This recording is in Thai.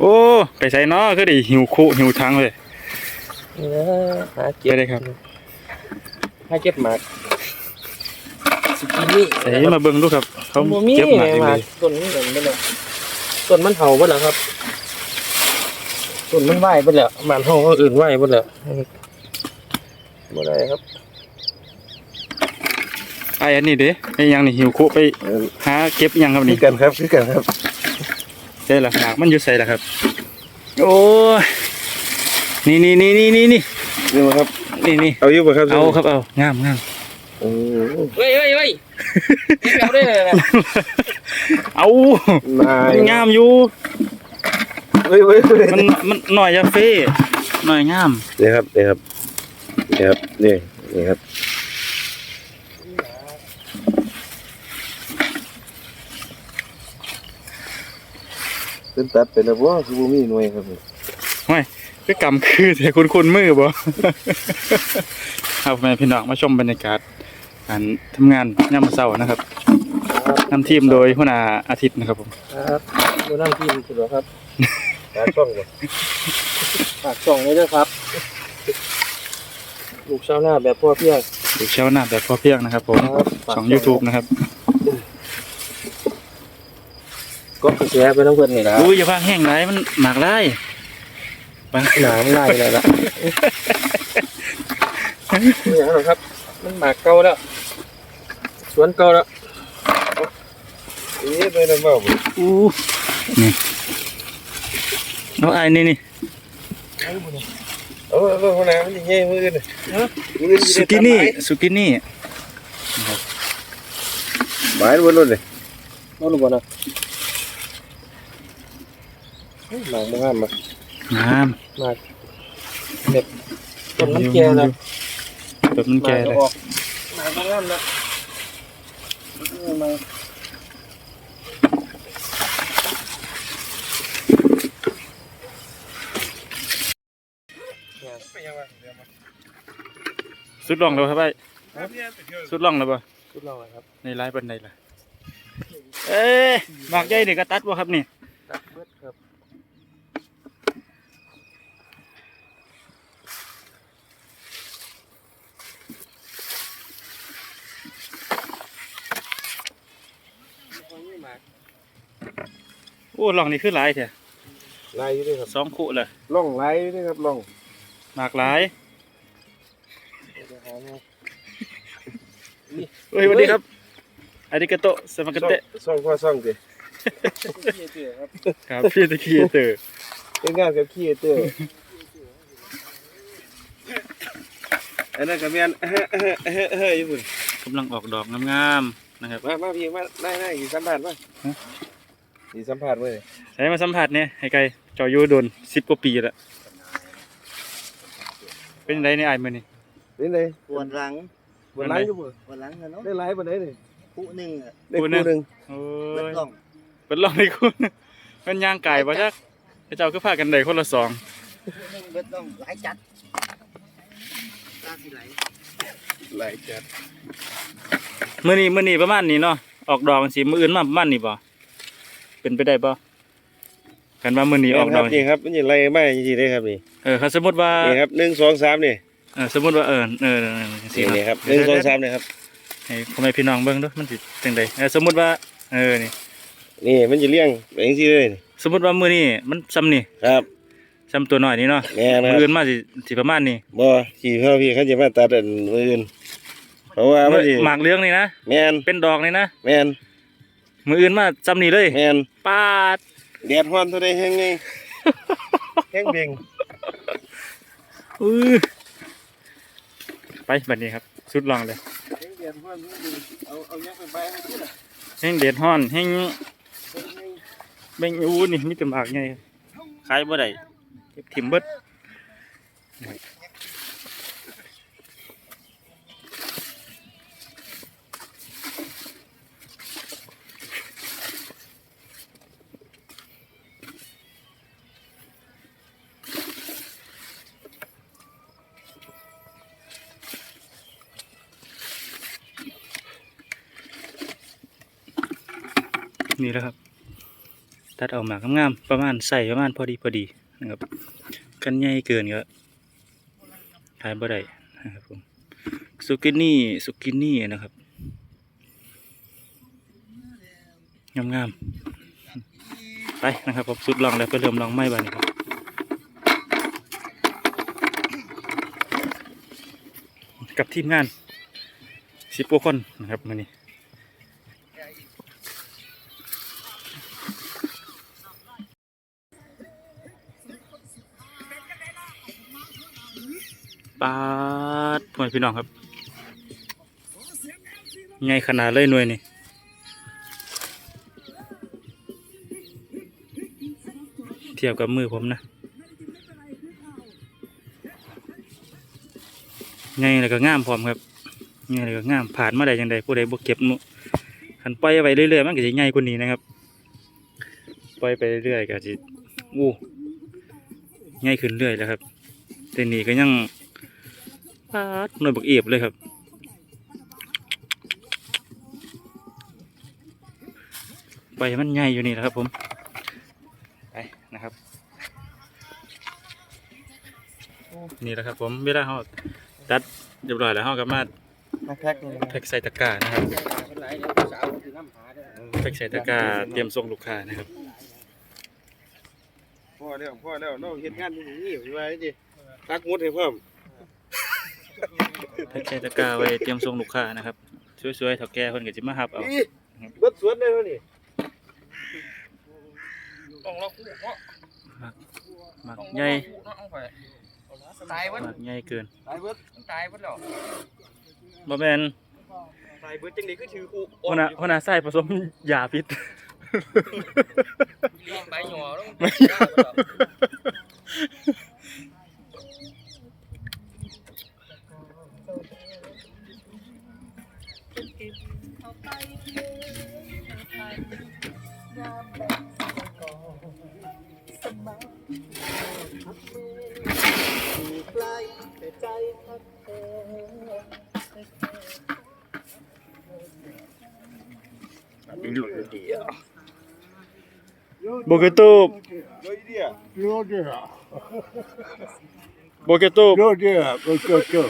โอ้ ไปใส่เนาะคือได้หิวคุหิวทั้งเลยนี่นะหาเก็เก็บบเลยครับหาเก็บหมากสกินี่ใส่มาเบิ่งดูครับเขาบ่มีเก็บหมากเองหเลมากยต้นนี้เหมือนไม่เลยต้นมันเห่าเบ่แล้วครับต้นมันไหวเบ่แล้วบ้านเฮาก็อื่นไหวเบ่แล้วบ่ได้ครับไอ้อันนี้เด้ไอ้ยังนี่หิวคุไปหาเก็บยังครับคือนี่กันครับคือกันครับ ใช่ละหมากมันอยู่ใส่ละครับ โอ้ยนี่นี่นี่นี่นี่นี่นี่มาครับ นี่นี่เอาอยู่ป่ะครับเอาครับเอางามงามโอ้เฮ้ยเฮ้ยเฮ้ยเก็บเอาได้เลยนะเอานายมันงามอยู่เฮ้ยเฮ้ยเฮ้ยมันมันหน่อยยาเฟ่หน่อยงามนี่ครับนี่ครับนี่ครับนี่นี่ครับ เป็นตัดเป็นแล้วว่าคือบ่มีหน่วยครับคือกำคือแต่คุณคุณมือบ่ ครับแม่พี่น้องมาชมบรรยากาศการทำงานยามมื้อเช้านะครับนำทีมโดยหัวหน้าอาทิตย์นะครับผมครับดูน้ำทีมคุณหรอครับหาช่องบ่ฝากช่องไว้ด้วยครับลูกชาวนาแบบพ่อเพียงดูเช้าหน้าแบบพอเพียงนะครับผมครับฝากช่อง YouTube นะครับ ก็แชร์ไปน้องเพื่อนนี่นะอุ้ยอย่าพางแห้งไรมันหมากไรหนามไล่เลยล่ะไม่อย่างนั้นหรอกครับ มันหมากเก่าแล้ว สวนเก่าแล้วเอ๊ะไม่ได้มาบ่อู้นี่เอาไอ้นี่นี่เอาเอาหัวหน้ามันใหญ่มือนี่มือนี่สุกินี่สุกินี่หมายบนรถเลยเอาลูกบอลนะเฮ้ย หมากมันงามมากงามหมากแบบต้นมันแก่แล้วแบบมันแก่หเลมากยออกหมากมันงามแล้วมาสุดลองแล้วครับไอ้สุดลองแล้วบ่ชุดเราอะครับ ในไลฟ์บันไดล่ะเอ๊ะหมากใหญ่นี่ก็ตัดบ่ครับนี่ตัดเบิดครับหมาก โอ้ลองนี่คือหลายแท้ลายอยู่ด้วยครับสองคู่เลยล่องลายอยู่ด้วยครับล่องหมากหลายเดี๋ยวหามาเฮ้ยสวัสดีครับอาริกาโตสมักซ่องเตะซ่องพ่อซ่องสิเดี๋ยวครับครับพี่ตะกี้เตอร์เป็นงานกับขี้เตอร์อันนั้นก็แม่นเฮ้อเฮ้อเฮ้อเฮ้ออยู่พุ่นกำลังออกดอกงามๆนะครับมามาพี่มาได้ได้สิสัมผัสมา สิสัมผัสเว้ยใช้มาสัมผัสเนี่ยให้ไกลเจออยู่โดนสิบกว่าปีแล้วเป็นไรในไอ้ายมือนี่นี่เลยปวดหลังบนหลังอยู่บ่ปวดหลังอะเนาะได้หลายปานใดนี่ผู้หนึ่งอะได้คู่หนึงโอ้เบิดยกล่องเป็นลองในคุณเป็นยางไก่ป่ะจ๊ะพระเจ้าก็พากันได้คนละสองผู้หนึ่งเบิดกล่องหลายจัดตาสิไหลหลายจัดมือนี้มือนี้ประมาณนี้เนาะออกดอกสิมืออื่นมาประมาณนี้ป่ เป็นไปได้ป่กันว่ามือนี้ออกดอกนี่ครับนี่ไล่มาจริงๆเลยครับนี่เออเขาสมมติว่านี่ครับหนึ่งสองสามนี่เออสมมติว่าเออเออเออสินี่เนาะนี่ครับหนึ่งสองสามนี่ครับให้พ่อแม่พี่น้องเบิ่งเด้วยมันสิจังไดเออสมมติว่าเออนี่นี่มันจะเลี้ยงไปอย่างที่เลยนี่สมมติว่ามือนี้มันซ้ำนี่ครับซ้ำตัวน้อยนี่เนาะแม่นะมือครับอื่นมาสิสิประมาณนี้บ่ขี่พ่อพี่เขาจะมาตัดอันมืออื่นเพราะว่ามันสิหมากเหลืองนี่นะแม่นเป็นดอกนี่นะแม่น มืออื่นมาซ้ำนี่เลยแม่นปาดแดดฮ้อนเท่าใดแห้งไงแห้งเบ่งอื้อไปบัดนี้ครับสุดลองเลยแดดฮ้อนเอาเอายักไปไปให้ที่น่ะแห้งเด็ดฮ้อนแห้งแบงอูนี่มีแต่หมากไงขายบ่ได้เก็บถิ่มเบิด นี่แหละครับ ตัดออกมางามๆประมาณใส่ประมาณพอดีพอดีนะครับกันใหญ่เกินก็ขายบ่ได้นะครับผมสุกินี่สุกินี่นะครับงามๆไปนะครับผมสุดลองแล้วไปเริ่มลองไม้บ้านี้ครับกับทีมงานสิบกว่าคนนะครับมานี่ ปาดพ่อพี่น้องครับไงขนาดเลยหน่วยนี่เทียบกับมือผมนะไงแล้วก็ง่ามพร้อมครับไงแล้วก็ง่ามผ่านมาได้ยังไงผู้ใดบ่เก็บมุขันปล่อยไปเรื่อยๆมันก็จะใหญ่กว่านี้นะครับปล่อยไปเรื่อยๆก็จะอู้ใหญ่ขึ้นเรื่อยแล้วครับแต่นี่ก็ยัง ปาดหน่วยบักเอียบเลยครับใบมันใหญ่อยู่นี่แหละครับผม ไปนะครับ นี่แหละครับผมเวลาเขาตัดเรียบร้อยแล้วเขาก็มามาแพ็คนี่แพ็กใส่ตะกร้านะครับเป็นไรเดี๋ยวสาวสิน้ำหาเด้อแพ็กใส่ตะกร้าเตรียมส่งลูกค้านะครับพ่อแล้วพ่อแล้วเราเฮ็ดงานอยู่นี่อยู่ไว้ดิตักมุดให้เพิ่ม แพ็กใส่ตะกร้าไว้เตรียมส่งลูกค้านะครับสวยๆเถ่าแก่คนก็จะมาหับเอาอีเบิดสวนเลยเท่านี่ต้องล็อกคู่เนาะหมักใหญ่เนาะเอาไปตายเบิดหมักใหญ่เกินตายเบิดตายเบิดแล้วบ่แม่นตายเบิดจังได๋คือถือคู่หัวหน้าหัวหน้าใส่ผสมยาพิษใบหย่อต้อง โบเกโต้โดยเดียโบเกโต้โดยเดียโดยเดีย